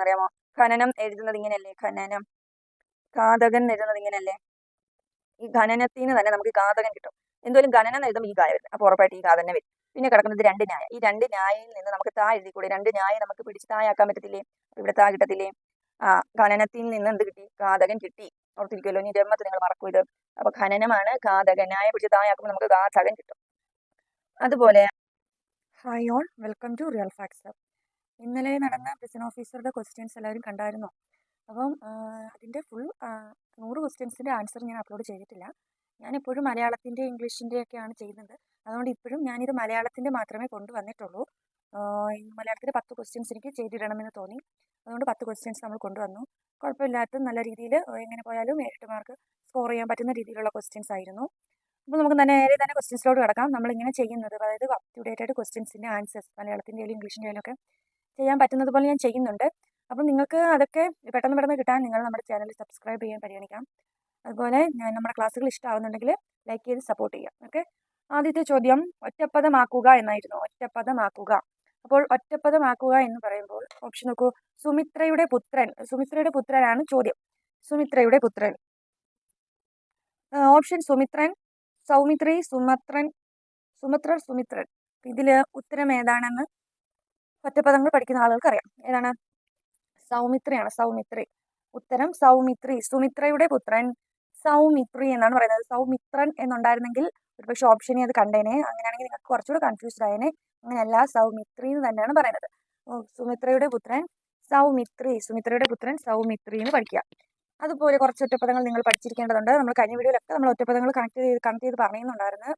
എന്താണെന്ന് അറിയാമോ ഖനനം എഴുതുന്നത് ഇങ്ങനെയല്ലേ? ഖനനം. ഘാതകൻ എഴുതുന്നത് ഇങ്ങനെയല്ലേ? ഈ ഖനനത്തിൽ നിന്ന് തന്നെ നമുക്ക് ഘാതകൻ കിട്ടും. എന്തോലും ഖനനം എഴുതുമ്പോൾ ഈ കായ വരുന്നത് അപ്പോൾ ഉറപ്പായിട്ട് ഈ ഘാതന്നെ വരും. പിന്നെ കിടക്കുന്നത് രണ്ട് ന്യായ. ഈ രണ്ട് ന്യായയിൽ നിന്ന് നമുക്ക് താ എഴുതി കൂടി രണ്ട് ന്യായ നമുക്ക് പിടിച്ച് തായാക്കാൻ പറ്റത്തില്ലേ? ഇവിടെ താ കിട്ടത്തില്ലേ? ആ ഖനനത്തിൽ നിന്ന് എന്ത് കിട്ടി? ഘാതകൻ കിട്ടി. ഓർത്തിരിക്കുമല്ലോ ഇനി ജന്മത്തിൽ നിങ്ങൾ മറക്കൂ ഇത്. അപ്പൊ ഖനനമാണ് ഘാതകൻ ന്യായ പിടിച്ച് തായാക്കുമ്പോൾ നമുക്ക് ഘാതകൻ കിട്ടും. അതുപോലെ hi all. Welcome to real facts ഇന്നലെ നടന്ന പ്രിസൺ ഓഫീസറുടെ ക്വസ്റ്റ്യൻസ് എല്ലാവരും കണ്ടായിരുന്നോ? അപ്പം അതിന്റെ ഫുൾ നൂറ് ക്വസ്റ്റ്യൻസിന്റെ ആൻസർ ഞാൻ അപ്ലോഡ് ചെയ്തിട്ടില്ല. ഞാൻ എപ്പോഴും മലയാളത്തിന്റെ ഇംഗ്ലീഷിന്റെ ഒക്കെയാണ് ചെയ്യുന്നത്. അതുകൊണ്ട് ഇപ്പോഴും ഞാനിത് മലയാളത്തിന്റെ മാത്രമേ കൊണ്ടുവന്നിട്ടുള്ളൂ. മലയാളത്തിൽ പത്ത് ക്വസ്റ്റ്യൻസ് എനിക്ക് ചെയ്തിടണമെന്ന് തോന്നി. അതുകൊണ്ട് പത്ത് ക്വസ്റ്റ്യൻസ് നമ്മൾ കൊണ്ടുവന്നു. കുഴപ്പമില്ലാത്ത നല്ല രീതിയിൽ എങ്ങനെ പോയാലും എട്ട് മാർക്ക് സ്കോർ ചെയ്യാൻ പറ്റുന്ന രീതിയിലുള്ള ക്വസ്റ്റ്യൻസ് ആയിരുന്നു. അപ്പോൾ നമുക്ക് തന്നെ നേരെ തന്നെ ക്വസ്റ്റ്യൻസിലോട്ട് കിടക്കാം. നമ്മളിങ്ങനെ ചെയ്യുന്നത് അതായത് അപ് ടു ഡേറ്റ് ആയിട്ട് ക്വസ്റ്റ്യൻസിന്റെ ആൻസേഴ്സ് മലയാളത്തിന്റെയും ആയാലും ഒക്കെ ചെയ്യാൻ പറ്റുന്നത് പോലെ ഞാൻ ചെയ്യുന്നുണ്ട്. അപ്പം നിങ്ങൾക്ക് അതൊക്കെ പെട്ടെന്ന് പെട്ടെന്ന് കിട്ടാൻ നിങ്ങൾ നമ്മുടെ ചാനൽ സബ്സ്ക്രൈബ് ചെയ്യാൻ പരിഗണിക്കാം. അതുപോലെ നമ്മുടെ ക്ലാസ്സുകൾ ഇഷ്ടമാവുന്നുണ്ടെങ്കിൽ ലൈക്ക് ചെയ്ത് സപ്പോർട്ട് ചെയ്യാം. ഓക്കെ? ആദ്യത്തെ ചോദ്യം ഒറ്റപ്പദമാക്കുക എന്നായിരുന്നു. ഒറ്റപ്പദമാക്കുക. അപ്പോൾ ഒറ്റപ്പദമാക്കുക എന്ന് പറയുമ്പോൾ ഓപ്ഷൻ നോക്കൂ. സുമിത്രയുടെ പുത്രൻ. സുമിത്രയുടെ പുത്രനാണ് ചോദ്യം. സുമിത്രയുടെ പുത്രൻ. ഓപ്ഷൻ സുമിത്രൻ സൗമിത്രി സുമത്രൻ സുമത്രൻ സുമിത്രൻ. ഇതിൽ ഉത്തരം ഏതാണെന്ന് ഒറ്റപ്പദങ്ങൾ പഠിക്കുന്ന ആളുകൾക്ക് അറിയാം ഏതാണ്? സൗമിത്രയാണ്. സൗമിത്രി. ഉത്തരം സൗമിത്രി. സുമിത്രയുടെ പുത്രൻ സൗമിത്രി എന്നാണ് പറയുന്നത്. സൗമിത്രൻ എന്നുണ്ടായിരുന്നെങ്കിൽ ഒരുപക്ഷെ ഓപ്ഷനെ അത് കണ്ടേനെ. അങ്ങനെയാണെങ്കിൽ നിങ്ങൾക്ക് കുറച്ചുകൂടെ കൺഫ്യൂസ്ഡ് ആയേനെ. അങ്ങനെയല്ല സൗമിത്രി എന്ന് തന്നെയാണ് പറയുന്നത്. സുമിത്രയുടെ പുത്രൻ സൗമിത്രി. സുമിത്രയുടെ പുത്രൻ സൗമിത്രി എന്ന് പഠിക്കുക. അതുപോലെ കുറച്ച് ഒറ്റപ്പദങ്ങൾ നിങ്ങൾ പഠിച്ചിരിക്കേണ്ടതുണ്ട്. നമ്മൾ കഴിഞ്ഞ വീഡിയോയിലൊക്കെ നമ്മൾ ഒറ്റപ്പദങ്ങൾ കണക്ട് ചെയ്ത് കണക്ട് ചെയ്ത് പറയുന്നുണ്ടായിരുന്നു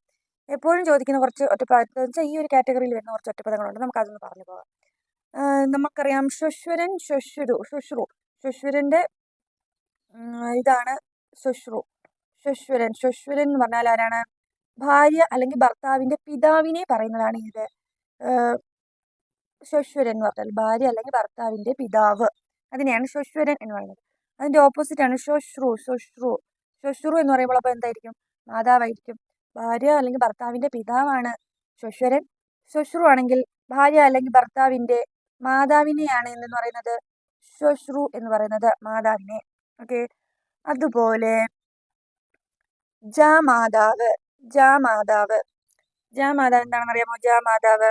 എപ്പോഴും ചോദിക്കുന്ന കുറച്ച് ഒറ്റപ്പദം വെച്ചാൽ ഈ ഒരു കാറ്റഗറിയിൽ വരുന്ന കുറച്ച് ഒറ്റപ്പദങ്ങളുണ്ട് നമുക്ക് അതൊന്ന് പറഞ്ഞു പോകാം. നമുക്കറിയാം ശ്വശ്വരൻ ശുശ്രു ശുശ്രു ശ്വശ്വരന്റെ ഇതാണ് ശുശ്രു ശ്വശ്വരൻ ശ്വശ്വരൻ എന്ന് പറഞ്ഞാൽ ആരാണ്? ഭാര്യ അല്ലെങ്കിൽ ഭർത്താവിന്റെ പിതാവിനെ പറയുന്നതാണ് ഇത്. ശ്വശ്വരൻ എന്ന് പറഞ്ഞാൽ ഭാര്യ അല്ലെങ്കിൽ ഭർത്താവിന്റെ പിതാവ്. അതിനെയാണ് ശ്വശ്വരൻ എന്ന് പറയുന്നത്. അതിന്റെ ഓപ്പോസിറ്റ് ആണ് ശുശ്രു ശുശ്രു എന്ന് പറയുമ്പോൾ അപ്പോൾ എന്തായിരിക്കും? മാതാവായിരിക്കും. ഭാര്യ അല്ലെങ്കിൽ ഭർത്താവിന്റെ പിതാവാണ് ശ്വശ്വരൻ. ശ്വശ്രു ആണെങ്കിൽ ഭാര്യ അല്ലെങ്കിൽ ഭർത്താവിന്റെ മാതാവിനെയാണ് എന്ന് പറയുന്നത് ശ്വശ്രു എന്ന് പറയുന്നത് മാതാവിനെ. ഓക്കെ. അതുപോലെ ജാമാതാവ് ജാമാതാവ്. ജാമാതാവ് എന്താണെന്ന് അറിയാമോ? ജാമാതാവ്.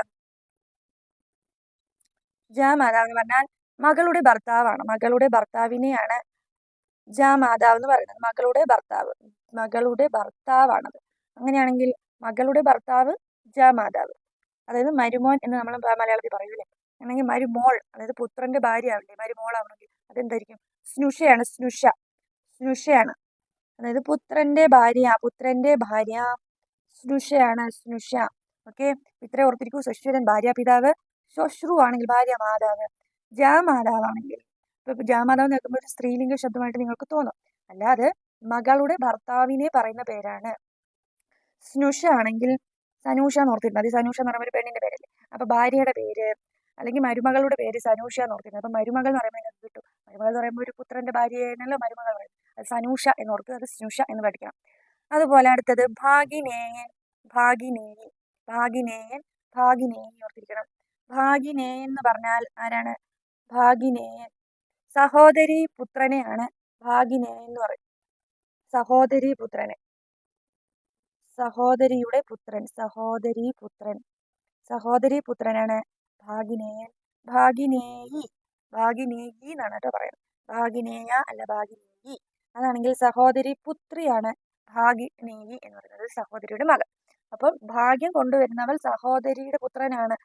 ജാമാതാവ് എന്ന് പറഞ്ഞാൽ മകളുടെ ഭർത്താവാണ്. മകളുടെ ഭർത്താവിനെയാണ് ജാമാതാവ് എന്ന് പറയുന്നത്. മകളുടെ ഭർത്താവ് മകളുടെ ഭർത്താവാണത്. അങ്ങനെയാണെങ്കിൽ മകളുടെ ഭർത്താവ് ജാമാതാവ്. അതായത് മരുമോൻ എന്ന് നമ്മൾ മലയാളത്തിൽ പറയൂലേ അല്ലെങ്കിൽ മരുമോൾ അതായത് പുത്രന്റെ ഭാര്യ ആവില്ലേ മരുമോളാവണമെങ്കിൽ അതെന്തായിരിക്കും? സ്നുഷയാണ് സ്നുഷ. സ്നുഷയാണ്. അതായത് പുത്രന്റെ ഭാര്യ പുത്രന്റെ ഭാര്യ. സ്നുഷയാണ് സ്നുഷ. ഓക്കെ? ഇത്രയും ഓർത്തിരിക്കൂ. സുശ്വരൻ ഭാര്യ പിതാവ് ശ്വശ്രു ആണെങ്കിൽ ഭാര്യ മാതാവ് ജാമാതാവാണെങ്കിൽ ഇപ്പൊ ജാമാതാവ് നിൽക്കുമ്പോൾ ഒരു സ്ത്രീലിംഗ ശബ്ദമായിട്ട് നിങ്ങൾക്ക് തോന്നും. അല്ലാതെ മകളുടെ ഭർത്താവിനെ പറയുന്ന പേരാണ്. സ്നുഷ ആണെങ്കിൽ സനൂഷ എന്ന് ഓർത്തിരുന്നത്. സനൂഷ എന്ന് പറയുമ്പോൾ ഒരു പെണ്ണിന്റെ പേരല്ലേ? അപ്പൊ ഭാര്യയുടെ പേര് അല്ലെങ്കിൽ മരുമകളുടെ പേര് സനൂഷ എന്ന് ഓർത്തിരുന്നത്. അപ്പൊ മരുമകൾ എന്ന് പറയുമ്പോൾ നിങ്ങൾക്ക് കിട്ടും. മരുമകൾ എന്ന് പറയുമ്പോൾ ഒരു പുത്രന്റെ ഭാര്യയാണല്ലോ മരുമകൾ അത് സനൂഷ എന്ന് ഓർക്കുക അത് സ്നുഷ എന്ന് പഠിക്കണം. അതുപോലെ അടുത്തത് ഭാഗിനേയൻ ഭാഗിനേയി ഭാഗിനേയൻ ഭാഗിനേയി ഓർത്തിരിക്കണം. ഭാഗിനേയൻ എന്ന് പറഞ്ഞാൽ ആരാണ്? ഭാഗിനേയൻ. സഹോദരി പുത്രനെയാണ് ഭാഗിനേയൻ എന്ന് പറയും സഹോദരി പുത്രനെ. സഹോദരിയുടെ പുത്രൻ സഹോദരി പുത്രൻ. സഹോദരി പുത്രനാണ് ഭാഗിനേയൻ. ഭാഗിനേയി. ഭാഗിനേയി എന്നാണ് കേട്ടോ പറയുന്നത്. ഭാഗിനേയ അല്ല ഭാഗിനേയി. അതാണെങ്കിൽ സഹോദരി പുത്രിയാണ് ഭാഗിനേയി എന്ന് പറയുന്നത് സഹോദരിയുടെ മകൾ അപ്പം ഭാഗ്യം കൊണ്ടുവരുന്നവൾ സഹോദരിയുടെ പുത്രനാണ്.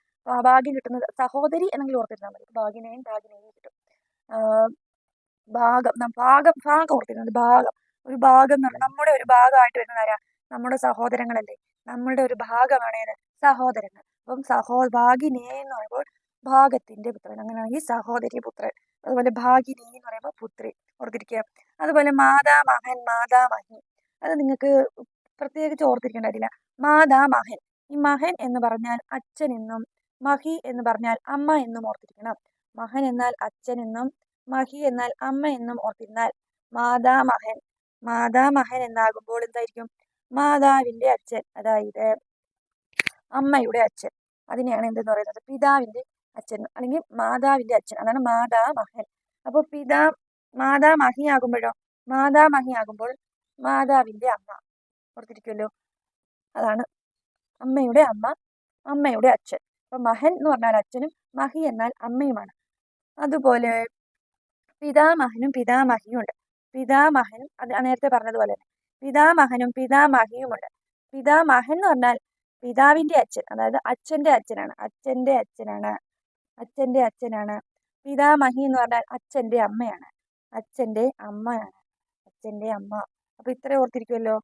ഭാഗ്യം കിട്ടുന്നത് സഹോദരി എന്നെങ്കിലും ഓർത്തിരുന്നാൽ മതി. ഭാഗിനേയും ഭാഗിനേയും കിട്ടും. ഭാഗം ഭാഗം ഭാഗം ഓർത്തിരുന്നത് ഭാഗം. ഒരു ഭാഗം എന്ന് പറഞ്ഞാൽ നമ്മുടെ ഒരു ഭാഗമായിട്ട് വരുന്നത് ആരാ? നമ്മുടെ സഹോദരങ്ങളല്ലേ? നമ്മളുടെ ഒരു ഭാഗമാണ് സഹോദരങ്ങൾ. അപ്പം സഹോ ഭാഗിനേ എന്ന് പറയുമ്പോൾ ഭാഗത്തിന്റെ പുത്രൻ. അങ്ങനെയാണെങ്കിൽ സഹോദരി പുത്രൻ. അതുപോലെ ഭാഗിനി എന്ന് പറയുമ്പോൾ പുത്രി. ഓർത്തിരിക്കുക. അതുപോലെ മാതാ മഹൻ മാതാ മഹി അത് നിങ്ങൾക്ക് പ്രത്യേകിച്ച് ഓർത്തിരിക്കേണ്ടതില്ല. മാതാ മഹൻ ഈ മഹൻ എന്ന് പറഞ്ഞാൽ അച്ഛൻ എന്നും മഹി എന്ന് പറഞ്ഞാൽ അമ്മ എന്നും ഓർത്തിരിക്കണം. മഹൻ എന്നാൽ അച്ഛൻ എന്നും മഹി എന്നാൽ അമ്മ എന്നും ഓർത്തിരുന്നാൽ മാതാ മഹൻ മാതാ മഹൻ എന്നാകുമ്പോൾ എന്തായിരിക്കും? മാതാവിന്റെ അച്ഛൻ അതായത് അമ്മയുടെ അച്ഛൻ. അതിനെയാണ് എന്തെന്ന് പറയുന്നത്? പിതാവിന്റെ അച്ഛൻ അല്ലെങ്കിൽ മാതാവിന്റെ അച്ഛൻ. അതാണ് മാതാ മഹൻ അപ്പോൾ പിതാ മാതാ മഹിയാകുമ്പോഴോ മാതാ മഹിയാകുമ്പോൾ മാതാവിന്റെ അമ്മ. ഓർത്തിരിക്കുമല്ലോ അതാണ് അമ്മയുടെ അമ്മ അമ്മയുടെ അച്ഛൻ. അപ്പൊ മഹൻ എന്ന് പറഞ്ഞാൽ അച്ഛനും മഹി എന്നാൽ അമ്മയുമാണ്. അതുപോലെ പിതാമഹനും പിതാമഹിയും ഉണ്ട്. പിതാമഹനും അത് നേരത്തെ പറഞ്ഞതുപോലെ തന്നെ പിതാമഹനും പിതാമഹിയുമുണ്ട്. പിതാമഹൻ എന്ന് പറഞ്ഞാൽ പിതാവിന്റെ അച്ഛൻ അതായത് അച്ഛന്റെ അച്ഛനാണ്. അച്ഛന്റെ അച്ഛനാണ്. അച്ഛന്റെ അച്ഛനാണ്. പിതാമഹി എന്ന് പറഞ്ഞാൽ അച്ഛന്റെ അമ്മയാണ്. അച്ഛന്റെ അമ്മയാണ്. അച്ഛന്റെ അമ്മ. അപ്പൊ ഇത്രയും ഓർത്തിരിക്കുമല്ലോ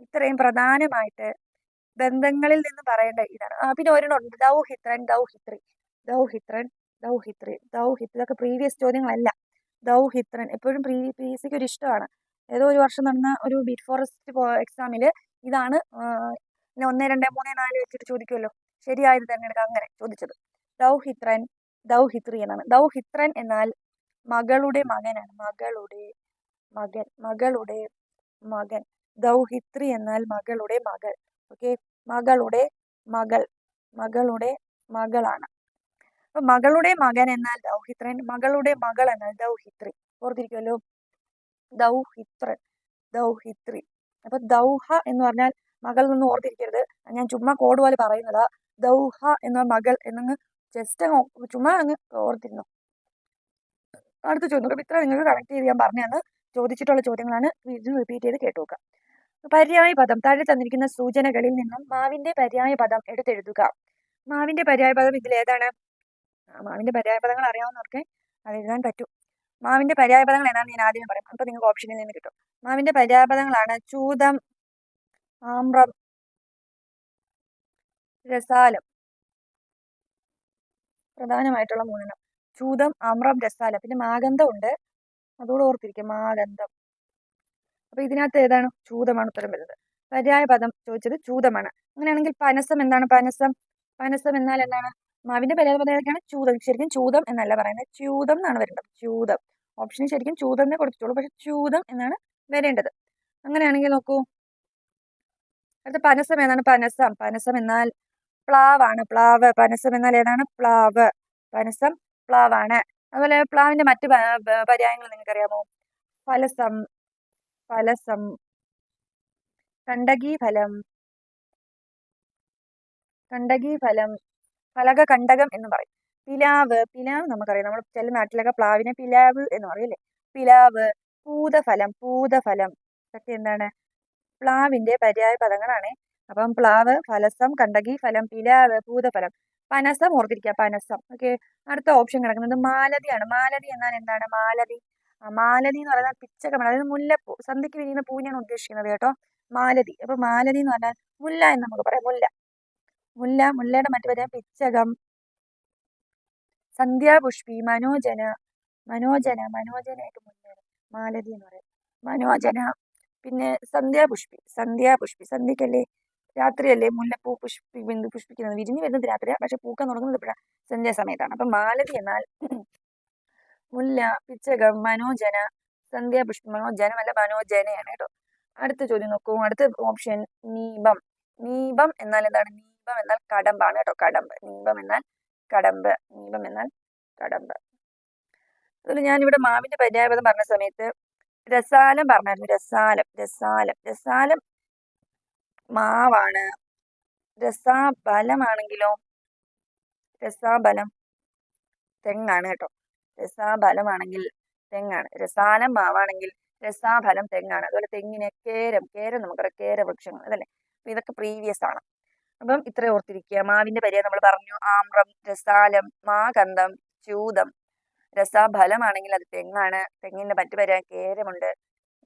ഇത്രയും പ്രധാനമായിട്ട് ബന്ധങ്ങളിൽ നിന്ന് പറയേണ്ട ഇതാണ്. പിന്നെ ഒരെണ്ണമുണ്ട് ദൗഹിത്രൻ ദൗഹിത്രി. ദൗഹിത്രൻ ദൗഹിത്രി. ദൗഹിത്രി. ഇതൊക്കെ പ്രീവിയസ് ചോദ്യങ്ങളല്ല. ദൗഹിത്രൻ. എപ്പോഴും പ്രീ പി സിക്ക് ഒരു ഇഷ്ടമാണ് ഏതോ ഒരു വർഷം നടന്ന ഒരു ബീറ്റ് ഫോറസ്റ്റ് എക്സാമിൽ ഇതാണ് പിന്നെ ഒന്ന് രണ്ട് മൂന്ന് നാല് വെച്ചിട്ട് ചോദിക്കുമല്ലോ ശരിയായത് തിരഞ്ഞെടുക്കുക അങ്ങനെ ചോദിച്ചത്. ദൗഹിത്രൻ ദൗഹിത്രി എന്നാണ്. ദൗഹിത്രൻ എന്നാൽ മകളുടെ മകനാണ്. മകളുടെ മകൻ മകളുടെ മകൻ. ദൗഹിത്രി എന്നാൽ മകളുടെ മകൾ. ഓക്കെ? മകളുടെ മകൾ. മകളുടെ മകളാണ്. അപ്പൊ മകളുടെ മകൻ എന്നാൽ ദൗഹിത്രൻ മകളുടെ മകൾ എന്നാൽ ദൗഹിത്രി ഓർത്തിരിക്കുമല്ലോ ദൗഹിത്രൻ ദൗഹിത്രി. അപ്പൊ ദൗഹ എന്ന് പറഞ്ഞാൽ മകൾ നിന്ന് ഓർത്തിരിക്കരുത്. ഞാൻ ചുമ്മാ കോഡ് പോലെ പറയുന്നതാ. ദൗഹ എന്ന മകൾ എന്നങ്ങ് ജസ്റ്റ് അങ്ങ് ചുമ്മാ അങ്ങ് ഓർത്തിരുന്നു. അടുത്ത ചോദ്യം. ഇത്ര നിങ്ങൾക്ക് കണക്ട് ചെയ്ത് ഞാൻ പറഞ്ഞാണ് ചോദിച്ചിട്ടുള്ള ചോദ്യങ്ങളാണ്. വീണ്ടും റിപ്പീറ്റ് ചെയ്ത് കേട്ടു നോക്കുക പര്യായ പദം. താഴെ തന്നിരിക്കുന്ന സൂചനകളിൽ നിന്നും മാവിന്റെ പര്യായ പദം എടുത്തെഴുതുക. മാവിന്റെ പര്യായ പദം ഇതിൽ ഏതാണ് മാവിന്റെ പര്യായ പദങ്ങൾ അറിയാവുന്നവർക്ക് അത് എഴുതാൻ പറ്റും. മാവിന്റെ പര്യായപദങ്ങൾ എന്നാണ് ഞാൻ ആദ്യമേ പറയാം അപ്പൊ നിങ്ങൾക്ക് ഓപ്ഷനിൽ നിന്ന് കിട്ടും. മാവിന്റെ പര്യായപദങ്ങളാണ് ചൂതം ആമ്രം രസാലം. പ്രധാനമായിട്ടുള്ള മൂന്നെണ്ണം. ചൂതം ആമ്രം രസാലം. പിന്നെ മാഗന്ധം ഉണ്ട്. അതോട് ഓർത്തിരിക്കും മാഗന്ധം. അപ്പൊ ഇതിനകത്ത് ഏതാണ്? ചൂതമാണ് ഉത്തരം വരുന്നത്. പര്യായ പദം ചോദിച്ചത് ചൂതമാണ്. അങ്ങനെയാണെങ്കിൽ പനസം എന്താണ് പനസം? പനസം എന്നാൽ എന്താണ്? മാവിന്റെ പര്യായ പദം ഏതൊക്കെയാണ് ചൂതം. ശരിക്കും ചൂതം എന്നല്ല പറയുന്നത്. ചൂതം എന്നാണ് വരേണ്ടത് ചൂതം. ഓപ്ഷനിൽ ശരിക്കും ചൂതം കൊടുത്തിട്ടുള്ളൂ. പക്ഷെ ചൂതം എന്നാണ് വരേണ്ടത്. അങ്ങനെയാണെങ്കിൽ നോക്കൂ. അടുത്ത പനസം ഏതാണ്? പനസം. പനസം എന്നാൽ പ്ലാവാണ്. പ്ലാവ്. പനസം എന്നാൽ ഏതാണ്? പ്ലാവ്. പനസം പ്ലാവാണ്. അതുപോലെ പ്ലാവിന്റെ മറ്റ് പര്യായങ്ങൾ നിങ്ങൾക്ക് അറിയാമോ ഫലസം. ഫലസം. കണ്ടകി ഫലം കണ്ടകി ഫലം ഫലക കണ്ടകം എന്ന് പറയും. പിലാവ് പിലാവ് നമുക്കറിയാം. നമ്മൾ ചില നാട്ടിലൊക്കെ പ്ലാവിനെ പിലാവ് എന്ന് പറയും അല്ലേ പിലാവ് പൂതഫലം പൂതഫലം ഇതൊക്കെ എന്താണ്? പ്ലാവിന്റെ പര്യായ പദങ്ങളാണ്. അപ്പം പ്ലാവ് ഫലസം കണ്ടകി ഫലം പിലാവ് പൂതഫലം. പനസം ഓർത്തിരിക്കുക പനസം. ഓക്കെ. അടുത്ത ഓപ്ഷൻ കിടക്കുന്നത് മാലതിയാണ് മാലതി എന്നാൽ എന്താണ്? മാലതി. മാലതി എന്ന് പറയുന്നത് പിച്ചകമാണ് അതായത് മുല്ലപ്പൂ സന്ധ്യക്ക് വിരിയുന്ന പൂ ഞാൻ ഉദ്ദേശിക്കുന്നത് കേട്ടോ. മാലതി. അപ്പൊ മാലതി എന്ന് പറഞ്ഞാൽ മുല്ല എന്ന് നമുക്ക് പറയാം. മുല്ല. മുല്ല മുല്ലയുടെ മറ്റു പേര് പിച്ചകം. സന്ധ്യാപുഷ്പി മനോജന മനോജന മനോജനായിട്ട് മുന്നേറും മാലതി എന്ന് പറയും. മനോജന. പിന്നെ സന്ധ്യാപുഷ്പി സന്ധ്യാപുഷ്പി. സന്ധ്യക്കല്ലേ? രാത്രിയല്ലേ? മുല്ലപ്പൂ പുഷ്പി ബിന്ദു പുഷ്പിക്കുന്നത്. വിരിഞ്ഞു വരുന്നത് രാത്രിയാണ് പക്ഷെ പൂക്കം തുടങ്ങുന്നത് ഇപ്പോഴാണ് സന്ധ്യാസമയത്താണ് അപ്പൊ മാലതി എന്നാൽ മുല്ല പിച്ചകം മനോജന സന്ധ്യാപുഷ്പി മനോജനമല്ല മനോജനയാണ് കേട്ടോ. അടുത്ത ചോദ്യം നോക്കൂ. അടുത്ത ഓപ്ഷൻ നീപം. നീപം എന്നാൽ എന്താണ്? നീപം എന്നാൽ കടമ്പാണ് കേട്ടോ കടമ്പ്. നീപം എന്നാൽ കടമ്പ് നീപം എന്നാൽ കടമ്പ്. അതുപോലെ ഞാനിവിടെ മാവിന്റെ പര്യായപദം പറഞ്ഞ സമയത്ത് രസാലം പറഞ്ഞായിരുന്നു രസാലം രസാലം. രസാലം മാവാണ്. രസാബലമാണെങ്കിലോ? രസാബലം തെങ്ങാണ് കേട്ടോ. രസാബലമാണെങ്കിൽ തെങ്ങാണ്. രസാലം മാവാണെങ്കിൽ രസാഫലം തെങ്ങാണ്. അതുപോലെ തെങ്ങിനെ കേരം കേരം നമുക്കറിയാം കേരവൃക്ഷങ്ങൾ. അതല്ലേ? ഇതൊക്കെ പ്രീവിയസ് ആണ്. അപ്പം ഇത്ര ഓർത്തിരിക്കുക. മാവിന്റെ പര്യായം നമ്മൾ പറഞ്ഞു. ആമ്രം രസാലം മാകന്ധം ചൂതം. രസാഫലമാണെങ്കിൽ അത് തെങ്ങാണ്. തെങ്ങിന്റെ മറ്റു പര്യായം കേരമുണ്ട്.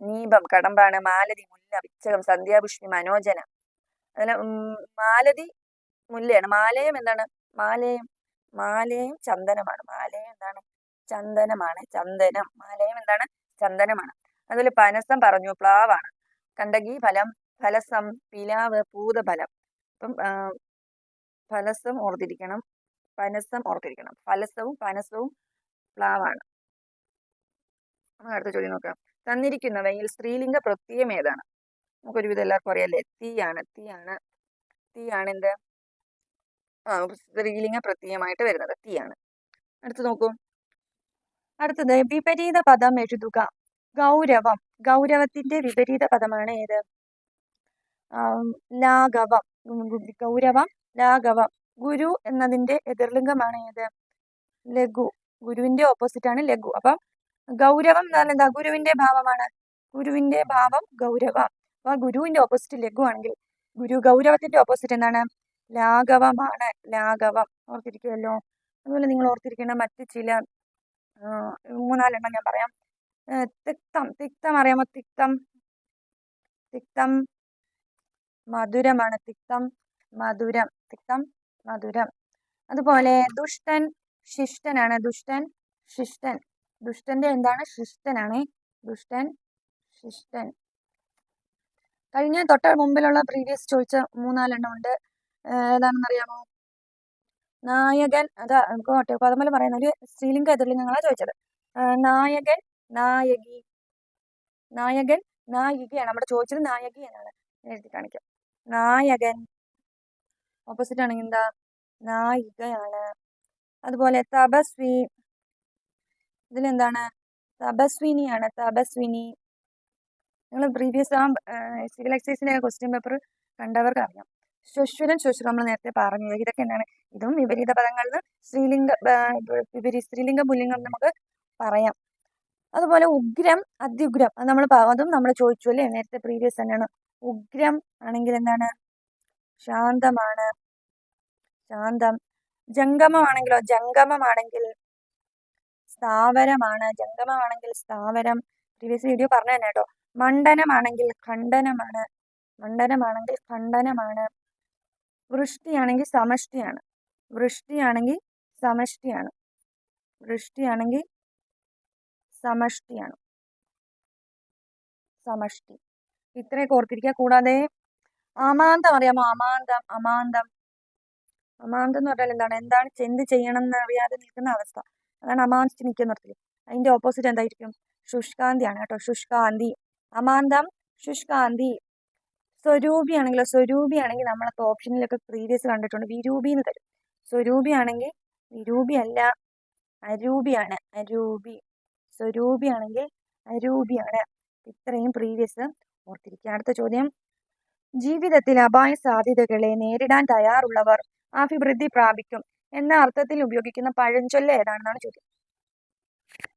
നീപം കടമ്പാണ് മാലതി മുല്ല വിച്ചകം സന്ധ്യാപുഷ്പി മനോജന. അതെ മാലതി മുല്ലയാണ്. മാലയം എന്താണ്? മാലയം മാലയും ചന്ദനമാണ്. മാലയം എന്താണ്? ചന്ദനമാണ്. ചന്ദനം. മാലയം എന്താണ്? ചന്ദനമാണ്. അതുപോലെ പനസം പറഞ്ഞു പ്ലാവാണ്. കണ്ടകി ഫലം ഫലസം പിലാവ് പൂതഫലം. അപ്പം ഫലസം ഓർത്തിരിക്കണം. പനസം ഓർത്തിരിക്കണം. ഫലസവും പനസവും പ്ലാവാണ്. അടുത്ത ചോദ്യം നോക്കാം. തന്നിരിക്കുന്നവയിൽ സ്ത്രീലിംഗ പ്രത്യയം ഏതാണ്? നമുക്കൊരുവിധം എല്ലാവർക്കും അറിയാല്ലേ? തീയാണ്. തീയാണ്. തീയാണ് എന്ത്? സ്ത്രീലിംഗ പ്രത്യയമായിട്ട് വരുന്നത് തീയാണ്. അടുത്ത് നോക്കൂ. അടുത്തത് വിപരീത പദം എഴുതുക. ഗൗരവം. ഗൗരവത്തിന്റെ വിപരീത പദമാണ് ഏത്? ലാഘവം. ഗൗരവം ലാഘവം ഗുരു എന്നതിന്റെ എതിർലിംഗമാണ് ഏത്? ലഘു. ഗുരുവിന്റെ ഓപ്പോസിറ്റ് ആണ് ലഘു. അപ്പം ഗൗരവം എന്ന് പറഞ്ഞാൽ എന്താ? ഗുരുവിന്റെ ഭാവമാണ്. ഗുരുവിന്റെ ഭാവം ഗൗരവം. അപ്പൊ ഗുരുവിന്റെ ഓപ്പോസിറ്റ് ലഘു ആണെങ്കിൽ ഗുരു ഗൗരവത്തിന്റെ ഓപ്പോസിറ്റ് എന്താണ്? ലാഘവമാണ് ലാഘവം ഓർത്തിരിക്കുമല്ലോ അതുപോലെ നിങ്ങൾ ഓർത്തിരിക്കേണ്ട മറ്റ് ചില മൂന്നാലെണ്ണം ഞാൻ പറയാം. തിക്തം. തിക്തം അറിയാമോ? തിക്തം. തിക്തം. മധുരമാണ്. തിക്തം മധുരം തിക്തം മധുരം. അതുപോലെ ദുഷ്ടൻ ശിഷ്ടനാണ്. ദുഷ്ടൻ ശിഷ്ടൻ. ദുഷ്ടന്റെ എന്താണ്? ശിഷ്ടനാണ്. ദുഷ്ടൻ ശിഷ്ടൻ. കഴിഞ്ഞ തൊട്ട മുമ്പിലുള്ള പ്രീവിയസ് ചോദിച്ച മൂന്നാലെണ്ണം ഉണ്ട്. ഏതാണെന്ന് അറിയാമോ? നായകൻ അതാ നമുക്ക് ഒറ്റപ്പാദമല പറയുന്ന ഒരു സ്ത്രീലിംഗ എതിർലിംഗങ്ങളാ ചോദിച്ചത്. നായകൻ നായകി. നായകൻ നായികയാണ്. നമ്മുടെ ചോദിച്ചത് നായകി എന്നാണ്. എഴുതി കാണിക്കാം. നായകൻ ഓപ്പോസിറ്റ് ആണെങ്കിൽ എന്താ? നായികയാണ്. അതുപോലെ തപസ്വി. ഇതിലെന്താണ്? തപസ്വിനിയാണ്. തപസ്വിനി. നിങ്ങൾ പ്രീവിയസ് ആ സിവിൽ എക്സൈസിന്റെ ക്വസ്റ്റ്യൻ പേപ്പർ കണ്ടവർക്ക് അറിയാം. ശ്വശ്വരൻ ശ്വശ്വരം നമ്മൾ നേരത്തെ പറഞ്ഞു ഇതൊക്കെ എന്താണ്? ഇതും വിപരീത പദങ്ങളിൽ സ്ത്രീലിംഗ വിപരീ സ്ത്രീലിംഗ പുല്ലിംഗം നമുക്ക് പറയാം. അതുപോലെ ഉഗ്രം അത്യുഗ്രം. അത് നമ്മൾ അതും നമ്മൾ ചോദിച്ചു അല്ലേ? നേരത്തെ പ്രീവിയസ് തന്നെയാണ്. ഉഗ്രം ആണെങ്കിൽ എന്താണ്? ശാന്തമാണ്. ശാന്തം. ജംഗമമാണെങ്കിലോ? ജംഗമമാണെങ്കിൽ സ്ഥാവരമാണ്. ജംഗമമാണെങ്കിൽ സ്ഥാവരം. പ്രീവിയസ് വീഡിയോ പറഞ്ഞു തന്നെ കേട്ടോ. മണ്ഡനമാണെങ്കിൽ ഖണ്ഡനമാണ്. മണ്ഡനമാണെങ്കിൽ ഖണ്ഡനമാണ്. വൃഷ്ടിയാണെങ്കിൽ സമഷ്ടിയാണ്. വൃഷ്ടിയാണെങ്കിൽ സമഷ്ടിയാണ്. വൃഷ്ടിയാണെങ്കിൽ സമഷ്ടിയാണ്. സമഷ്ടി. ഇത്രയൊക്കെ ഓർത്തിരിക്കുക കൂടാതെ അമാന്തം അറിയാമോ? അമാന്തം അമാന്തം അമാന്തം എന്ന് പറഞ്ഞാൽ എന്താണ്? എന്താണ് എന്ത് ചെയ്യണം എന്ന് അറിയാതെ നിൽക്കുന്ന അവസ്ഥ. അതാണ് അമാന്തിച്ച് നിൽക്കുന്ന നിർത്തില്ല അതിന്റെ ഓപ്പോസിറ്റ് എന്തായിരിക്കും? ശുഷ്കാന്തിയാണ് കേട്ടോ. ശുഷ്കാന്തി. അമാന്തം ശുഷ്കാന്തി. സ്വരൂപി ആണെങ്കിലോ സ്വരൂപി ആണെങ്കിൽ നമ്മളൊക്കെ ഓപ്ഷനിലൊക്കെ പ്രീവിയസ് കണ്ടിട്ടുണ്ട്. വിരൂപി എന്ന് തരും. സ്വരൂപി ആണെങ്കിൽ വിരൂപി അല്ല അരൂപിയാണ്. അരൂപി. സ്വരൂപി ആണെങ്കിൽ അരൂപിയാണ്. ഇത്രയും പ്രീവിയസ് ഓർത്തിരിക്കുക അടുത്ത ചോദ്യം. ജീവിതത്തിൽ അപായ സാധ്യതകളെ നേരിടാൻ തയ്യാറുള്ളവർ അഭിവൃദ്ധി പ്രാപിക്കും എന്ന അർത്ഥത്തിൽ ഉപയോഗിക്കുന്ന പഴഞ്ചൊല്ല് ഏതാണെന്നാണ് ചോദ്യം.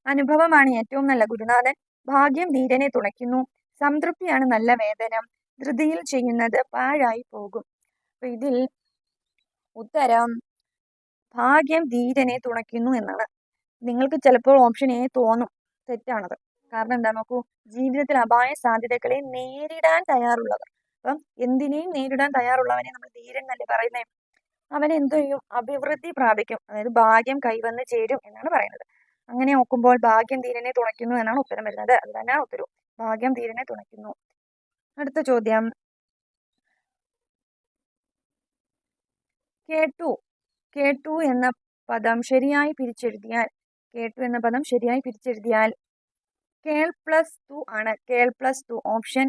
അനുഭവമാണ് ഏറ്റവും നല്ല ഗുരുനാഥൻ. ഭാഗ്യം ധീരനെ തുണയ്ക്കുന്നു. സംതൃപ്തിയാണ് നല്ല വേതനം. ധൃതിയിൽ ചെയ്യുന്നത് പാഴായി പോകും. അപ്പൊ ഇതിൽ ഉത്തരം ഭാഗ്യം ധീരനെ തുണയ്ക്കുന്നു എന്നാണ്. നിങ്ങൾക്ക് ചിലപ്പോൾ ഓപ്ഷൻ എ തോന്നും. തെറ്റാണത്. കാരണം എന്താ? നോക്കൂ ജീവിതത്തിൽ അപായ സാധ്യതകളെ നേരിടാൻ തയ്യാറുള്ളവർ. അപ്പം എന്തിനേയും നേരിടാൻ തയ്യാറുള്ളവനെ നമ്മൾ ധീരൻ എന്നല്ലേ പറയുന്നത് അവൻ എന്ത് ചെയ്യും? അഭിവൃദ്ധി പ്രാപിക്കും. അതായത് ഭാഗ്യം കൈവന്ന് ചേരും എന്നാണ് പറയുന്നത്. അങ്ങനെ നോക്കുമ്പോൾ ഭാഗ്യം ധീരനെ തുണയ്ക്കുന്നു എന്നാണ് ഉത്തരം വരുന്നത്. അത് തന്നെയാണ് ഉത്തരവ്. ഭാഗ്യം ധീരനെ തുണയ്ക്കുന്നു. അടുത്ത ചോദ്യം. കേട്ടു. കേട്ടു എന്ന പദം ശരിയായി പിരിച്ചെഴുതിയാൽ കേട്ടു എന്ന പദം ശരിയായി പിരിച്ചെഴുതിയാൽ കേൾ പ്ലസ് ടു ആണ്. കേൾ പ്ലസ് ടു ഓപ്ഷൻ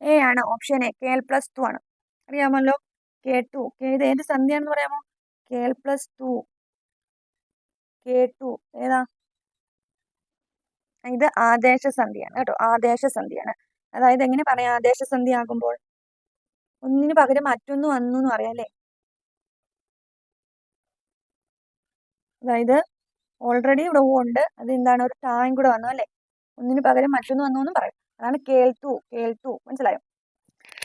എ ആണ് ഓപ്ഷൻ എ. കേൾ പ്ലസ് ടു ആണ്. അറിയാമല്ലോ? കേട്ടു ഇത് ഏത് സന്ധ്യയാണെന്ന് പറയാമോ? കേൾ പ്ലസ് ടു. കേട്ടു ഏതാ? ഇത് ആദേശ സന്ധിയാണ് കേട്ടോ. ആദേശ സന്ധിയാണ് അതായത് എങ്ങനെ പറയാം? ആദേശ സന്ധി ആകുമ്പോൾ ഒന്നിന് പകരം മറ്റൊന്ന് വന്നു എന്ന് പറയാം അല്ലേ? അതായത് ഓൾറെഡി ഇവിടെ ഉണ്ട്. അത് എന്താണ്? ഒരു ടായും കൂടെ വന്നു അല്ലേ? ഒന്നിന് പകരം മറ്റൊന്ന് വന്നു എന്നും പറയും. അതാണ് കേൾത്തു കേൾത്തു. മനസ്സിലായോ?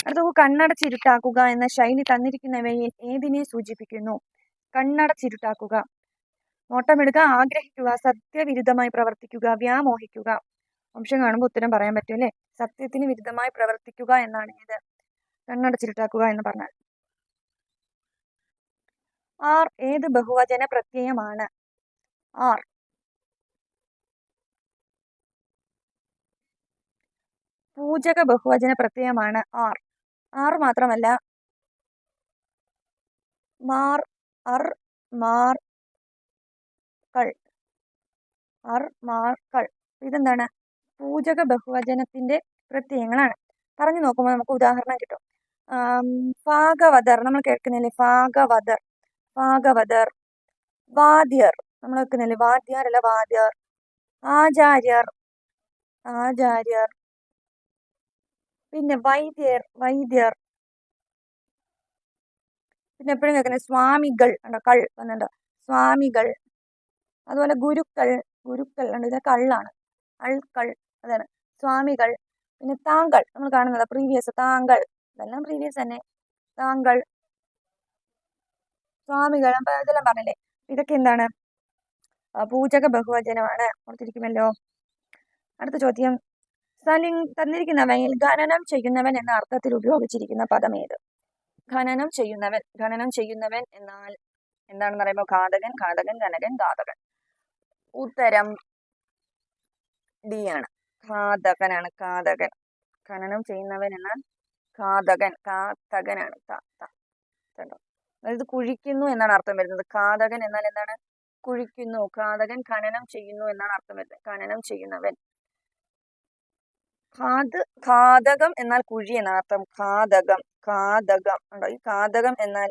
അടുത്ത കണ്ണടച്ചിരുട്ടാക്കുക എന്ന ശൈലി തന്നിരിക്കുന്നവയിൽ ഏതിനെ സൂചിപ്പിക്കുന്നു? കണ്ണടച്ചിരുട്ടാക്കുക. നോട്ടമെടുക്കുക ആഗ്രഹിക്കുക സത്യവിരുദ്ധമായി പ്രവർത്തിക്കുക വ്യാമോഹിക്കുക. വംശം കാണുമ്പോൾ ഉത്തരം പറയാൻ പറ്റും അല്ലേ? സത്യത്തിന് വിരുദ്ധമായി പ്രവർത്തിക്കുക എന്നാണ് ഇത്. കണ്ണടച്ചിരുട്ടാക്കുക എന്ന് പറഞ്ഞാൽ. ആർ ഏത് ബഹുവചന പ്രത്യയമാണ്? ആർ പൂജക ബഹുവചന പ്രത്യയമാണ് ആർ. ആർ മാത്രമല്ല മാർ അർ മാർ കൾ. അർ മാർ കൾ. ഇതെന്താണ്? പൂജക ബഹുവചനത്തിന്റെ പ്രത്യയങ്ങളാണ്. പറഞ്ഞു നോക്കുമ്പോൾ നമുക്ക് ഉദാഹരണം കിട്ടും. ഭാഗവതർ നമ്മൾ കേൾക്കുന്നില്ലേ? ഭാഗവതർ ഭാഗവതർ വാദ്യർ. നമ്മൾ കേൾക്കുന്നില്ലേ? വാദ്യർ അല്ല വാദ്യർ. ആചാര്യർ ആചാര്യർ. പിന്നെ വൈദ്യർ വൈദ്യർ. പിന്നെ എപ്പോഴും കേൾക്കുന്നത് സ്വാമികൾ ഉണ്ടോ? കൾ വന്നിട്ടുണ്ടോ? സ്വാമികൾ. അതുപോലെ ഗുരുക്കൾ ഗുരുക്കൾ ഉണ്ട്. ഇതൊക്കെ കള്ളാണ്. അൾക്കൾ അതാണ്. സ്വാമികൾ. പിന്നെ താങ്കൾ നമ്മൾ കാണുന്നത് പ്രീവിയസ് താങ്കൾ. ഇതെല്ലാം പ്രീവിയസ് തന്നെ. താങ്കൾ. സ്വാമികൾ അപ്പൊ ഇതെല്ലാം പറഞ്ഞില്ലേ? ഇതൊക്കെ എന്താണ്? പൂജക ബഹുവചനമാണ്. ഓർത്തിരിക്കുമല്ലോ. അടുത്ത ചോദ്യം. സലിം തന്നിരിക്കുന്നവയിൽ ഖനനം ചെയ്യുന്നവൻ എന്ന അർത്ഥത്തിൽ ഉപയോഗിച്ചിരിക്കുന്ന പദം ഏത്? ഖനനം ചെയ്യുന്നവൻ ഖനനം ചെയ്യുന്നവൻ എന്നാൽ എന്താണെന്ന് പറയുമ്പോൾ ഘാതകൻ ഘാതകൻ ഘനകൻ ഘാതകൻ. ഉത്തരം ഡി ആണ്. ഘാതകനാണ് ഘാതകൻ. ഖനനം ചെയ്യുന്നവൻ എന്നാൽ ഘാതകൻ ഘാതകനാണ്. കണ്ടോ? അതായത് കുഴിക്കുന്നു എന്നാണ് അർത്ഥം വരുന്നത്. ഘാതകൻ എന്നാൽ എന്താണ്? കുഴിക്കുന്നു. ഘാതകൻ ഖനനം ചെയ്യുന്നു എന്നാണ് അർത്ഥം വരുന്നത്. ഖനനം ചെയ്യുന്നവൻ. ഘാത് ഘാതകം എന്നാൽ കുഴി എന്നാണ് അർത്ഥം ഘാതകം ഘാതകം ഉണ്ടോ? ഈ ഘാതകം എന്നാൽ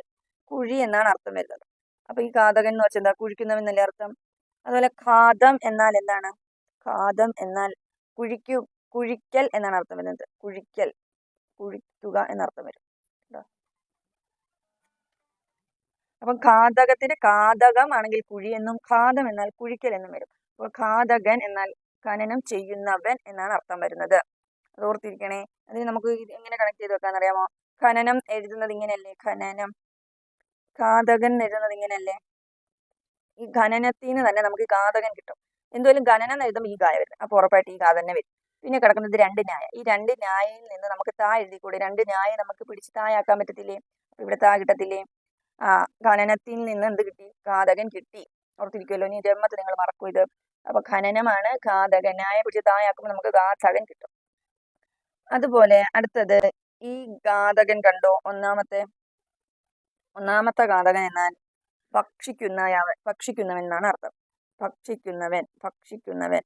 കുഴി എന്നാണ് അർത്ഥം വരുന്നത്. അപ്പൊ ഈ ഘാതകൻ എന്ന് വെച്ചാൽ എന്താ? കുഴിക്കുന്നവൻ എന്നല്ലേ അർത്ഥം? അതുപോലെ ഘാതം എന്നാൽ എന്താണ്? ഘാതം എന്നാൽ കുഴിക്കു കുഴിക്കൽ എന്നാണ് അർത്ഥം വരുന്നത്. കുഴിക്കൽ കുഴിക്കുക എന്നർത്ഥം വരും. അപ്പം ഘാതകത്തിന് ഘാതകം ആണെങ്കിൽ കുഴി എന്നും ഘാതം എന്നാൽ കുഴിക്കൽ എന്നും വരും. അപ്പോൾ ഘാതകൻ എന്നാൽ ഖനനം ചെയ്യുന്നവൻ എന്നാണ് അർത്ഥം വരുന്നത്. ഓർത്തിരിക്കണേ അതിന് നമുക്ക് എങ്ങനെ കണക്ട് ചെയ്ത് വെക്കാന്ന് അറിയാമോ? ഖനനം എഴുതുന്നത് ഇങ്ങനെയല്ലേ? ഖനനം. ഘാതകൻ എഴുതുന്നത് ഇങ്ങനെയല്ലേ? ഈ ഖനനത്തിൽ നിന്ന് തന്നെ നമുക്ക് ഘാതകൻ കിട്ടും. എന്തുമായാലും ഖനനം എഴുതും എഴുതുമ്പോൾ ഈ ഗായ വരും അപ്പോൾ ഉറപ്പായിട്ട് ഈ ഗാ തന്നെ വരും. പിന്നെ കിടക്കുന്നത് രണ്ട് ന്യായ. ഈ രണ്ട് ന്യായയിൽ നിന്ന് നമുക്ക് താ കൂടി രണ്ട് ന്യായ നമുക്ക് പിടിച്ച് തായാക്കാൻ പറ്റത്തില്ലേ? അപ്പൊ ഇവിടെ താ കിട്ടത്തില്ലേ? ആ ഖനനത്തിൽ നിന്ന് എന്ത് കിട്ടി? ഘാതകൻ കിട്ടി. ഓർത്തിരിക്കുമല്ലോ ഇനി ജന്മത്തെ നിങ്ങൾ മറക്കൂ ഇത്. അപ്പൊ ഖനനമാണ് ഘാതകൻ. ന്യായ പിടിച്ച് തായാക്കുമ്പോൾ നമുക്ക് ഘാതകൻ കിട്ടും. അതുപോലെ അടുത്തത് ഈ ഘാതകൻ കണ്ടോ? ഒന്നാമത്തെ ഒന്നാമത്തെ ഘാതകൻ എന്നാൽ ഭക്ഷിക്കുന്നയാവൻ ഭക്ഷിക്കുന്നവൻ എന്നാണ് അർത്ഥം. ഭക്ഷിക്കുന്നവൻ ഭക്ഷിക്കുന്നവൻ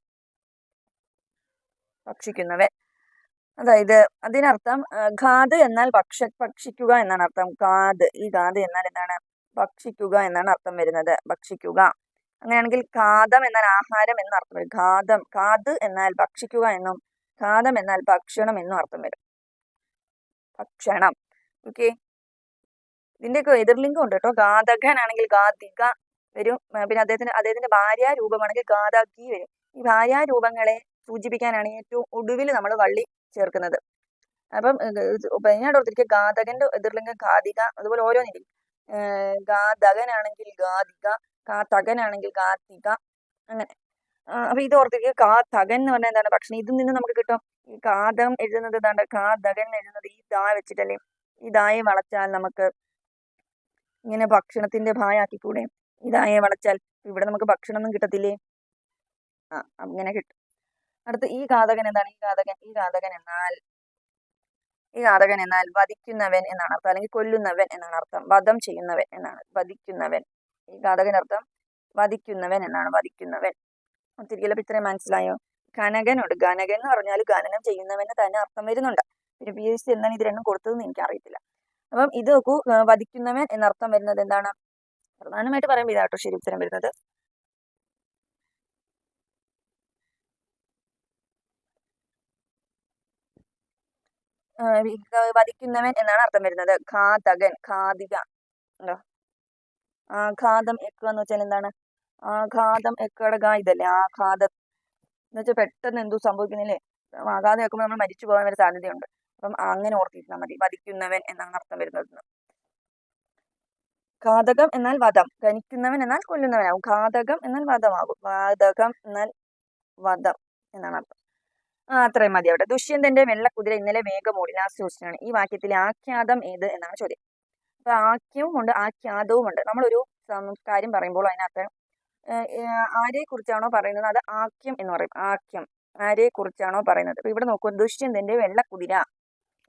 ഭക്ഷിക്കുന്നവൻ. അതായത് അതിനർത്ഥം ഖാദ് എന്നാൽ ഭക്ഷ ഭക്ഷിക്കുക എന്നാണ് അർത്ഥം. ഘാത് ഈ ഘാത് എന്നാൽ എന്താണ്? ഭക്ഷിക്കുക എന്നാണ് അർത്ഥം വരുന്നത്. ഭക്ഷിക്കുക. അങ്ങനെയാണെങ്കിൽ ഘാതം എന്നാൽ ആഹാരം എന്ന അർത്ഥം ഖാദ് എന്നാൽ ഭക്ഷിക്കുക എന്നും ഘാതം എന്നാൽ ഭക്ഷണം എന്നും അർത്ഥം വരും. ഭക്ഷണം. ഓക്കെ ഇതിന്റെയൊക്കെ എതിർലിംഗം ഉണ്ട് കേട്ടോ. ഘാതകനാണെങ്കിൽ ഗാതിക വരും. പിന്നെ അദ്ദേഹത്തിന് അദ്ദേഹത്തിന്റെ ഭാര്യ രൂപമാണെങ്കിൽ ഗാതാക്കി വരും. ഈ ഭാര്യ രൂപങ്ങളെ സൂചിപ്പിക്കാനാണ് ഏറ്റവും ഒടുവിൽ നമ്മൾ വള്ളി ചേർക്കുന്നത്. അപ്പം പതിനാട് ഓർത്തിരിക്കുക. ഘാതകന്റെ എതിർലിംഗം ഗാതിക അതുപോലെ ഓരോന്നിരിക്കും. ഗാതകനാണെങ്കിൽ ഗാതിക ഘാതകനാണെങ്കിൽ ഗാതിക അങ്ങനെ. അപ്പൊ ഇത് ഓർത്തിരിക്കുക കാതകൻ എന്ന് പറഞ്ഞാൽ എന്താണ്? ഭക്ഷണം ഇതിൽ നിന്ന് നമുക്ക് കിട്ടും ഈ കാതം എഴുതുന്നത് എന്താണ് കാതകൻ എഴുതുന്നത് ഈ ദാ വെച്ചിട്ടല്ലേ? ഈ ദായെ വളച്ചാൽ നമുക്ക് ഇങ്ങനെ ഭക്ഷണത്തിന്റെ ഭായാക്കിക്കൂടെ ഈ ദായെ വളച്ചാൽ ഇവിടെ നമുക്ക് ഭക്ഷണം ഒന്നും കിട്ടത്തില്ലേ? ആ അങ്ങനെ കിട്ടും. അടുത്ത ഈ ഘാതകൻ എന്താണ്? ഈ ഘാതകൻ ഈ ഘാതകൻ എന്നാൽ ഈ ഘാതകൻ എന്നാൽ വധിക്കുന്നവൻ എന്നാണ് അർത്ഥം. അല്ലെങ്കിൽ കൊല്ലുന്നവൻ എന്നാണ് അർത്ഥം. വധം ചെയ്യുന്നവൻ എന്നാണ്. വധിക്കുന്നവൻ. ഈ ഘാതകൻ അർത്ഥം വധിക്കുന്നവൻ എന്നാണ്. വധിക്കുന്നവൻ. ഇപ്പൊ ഇത്രയും മനസ്സിലായോ? ഘനകനുണ്ട് ഗാനകൻ എന്ന് പറഞ്ഞാൽ ഖനനം ചെയ്യുന്നവന് തന്നെ അർത്ഥം വരുന്നുണ്ട്. പിന്നെ പി എസ് എന്താണ് ഇത് രണ്ടും കൊടുത്തതെന്ന് എനിക്ക് അറിയത്തില്ല അപ്പം ഇത് നോക്കൂ വധിക്കുന്നവൻ എന്നർത്ഥം വരുന്നത് എന്താണ്? പ്രധാനമായിട്ട് പറയുമ്പോൾ ഇതാട്ടോ ശരി ഉത്തരം വരുന്നത്. വധിക്കുന്നവൻ എന്നാണ് അർത്ഥം വരുന്നത്? ഘാതകൻ ഘാതിക. ഉണ്ടോ? ആഘാതം എക്കുക എന്ന് വെച്ചാൽ എന്താണ്? ആഘാതം എക്കടക ഇതല്ലേ? ആഘാതം. എന്ന് വെച്ചാൽ പെട്ടെന്ന് എന്തോ സംഭവിക്കുന്നില്ലേ ആഘാതം വെക്കുമ്പോൾ നമ്മൾ മരിച്ചു പോകാൻ വരെ സാധ്യതയുണ്ട്. അപ്പം അങ്ങനെ ഓർത്തിരുന്നാൽ മതി. വധിക്കുന്നവൻ എന്നാണ് അർത്ഥം വരുന്നത്. ഘാതകം എന്നാൽ വധം. ഖനിക്കുന്നവൻ എന്നാൽ കൊല്ലുന്നവനാകും ഘാതകം എന്നാൽ വധമാകും. വാതകം എന്നാൽ വധം എന്നാണ് അർത്ഥം. ആ അത്രയും മതി അവിടെ. ദുഷ്യന്തന്റെ വെള്ളക്കുതിര ഇന്നലെ വേഗം ഓടി. ലാസ്റ്റ് ക്വസ്റ്റ്യൻ ഈ വാക്യത്തിലെ ആഖ്യാതം ഏത് എന്നാണ് ചോദ്യം. അപ്പൊ ആഖ്യവും ഉണ്ട് ആഖ്യാതവും ഉണ്ട് നമ്മളൊരു കാര്യം പറയുമ്പോൾ അതിനകത്ത് ആരെ കുറിച്ചാണോ പറയുന്നത്? അത് ആക്യം എന്ന് പറയും. ആക്യം. ആരെ കുറിച്ചാണോ പറയുന്നത്? അപ്പൊ ഇവിടെ നോക്കൂ ദുഷ്യന്തന്റെ വെള്ളക്കുതിര.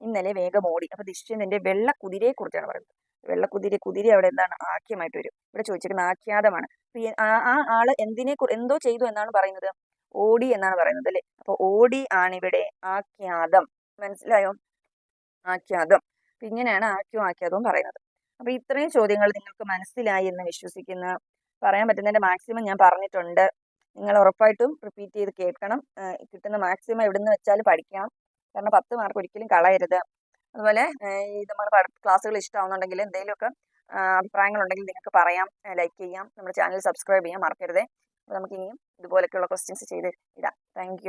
ഇന്നലെ വേഗം ഓടി. അപ്പൊ ദുഷ്യന്തന്റെ വെള്ളക്കുതിരയെ കുറിച്ചാണ് പറയുന്നത്. വെള്ളക്കുതിര കുതിര അവിടെ എന്താണ്? ആക്യമായിട്ട് വരും. ഇവിടെ ചോദിച്ചിരിക്കുന്ന ആഖ്യാതമാണ്. ആ ആൾ എന്തിനെ എന്തോ ചെയ്തു എന്നാണ് പറയുന്നത്? ഓടി എന്നാണ് പറയുന്നത് അല്ലെ? അപ്പൊ ഓടി ആണിവിടെ. ആഖ്യാതം. മനസ്സിലായോ? ആഖ്യാതം. ഇങ്ങനെയാണ് ആഖ്യവും ആഖ്യാതവും പറയുന്നത്. അപ്പൊ ഇത്രയും ചോദ്യങ്ങൾ നിങ്ങൾക്ക് മനസ്സിലായി എന്ന് വിശ്വസിക്കുന്നു. പറയാൻ പറ്റുന്നതിന്റെ മാക്സിമം ഞാൻ പറഞ്ഞിട്ടുണ്ട്. നിങ്ങൾ ഉറപ്പായിട്ടും റിപ്പീറ്റ് ചെയ്ത് കേൾക്കണം. കിട്ടുന്ന മാക്സിമം എവിടുന്ന് വെച്ചാലും പഠിക്കണം. കാരണം പത്ത് മാർക്ക് ഒരിക്കലും കളയരുത്. അതുപോലെ ഈ നമ്മുടെ ക്ലാസ്സുകൾ ഇഷ്ടമാവുന്നുണ്ടെങ്കിൽ എന്തെങ്കിലുമൊക്കെ അഭിപ്രായങ്ങളുണ്ടെങ്കിൽ നിങ്ങൾക്ക് പറയാം ലൈക്ക് ചെയ്യാം. നമ്മുടെ ചാനൽ സബ്സ്ക്രൈബ് ചെയ്യാം മറക്കരുതേ. അപ്പോൾ നമുക്ക് ഇനിയും ഇതുപോലൊക്കെയുള്ള ക്വസ്റ്റ്യൻസ് ചെയ്ത് ഇടാം. താങ്ക്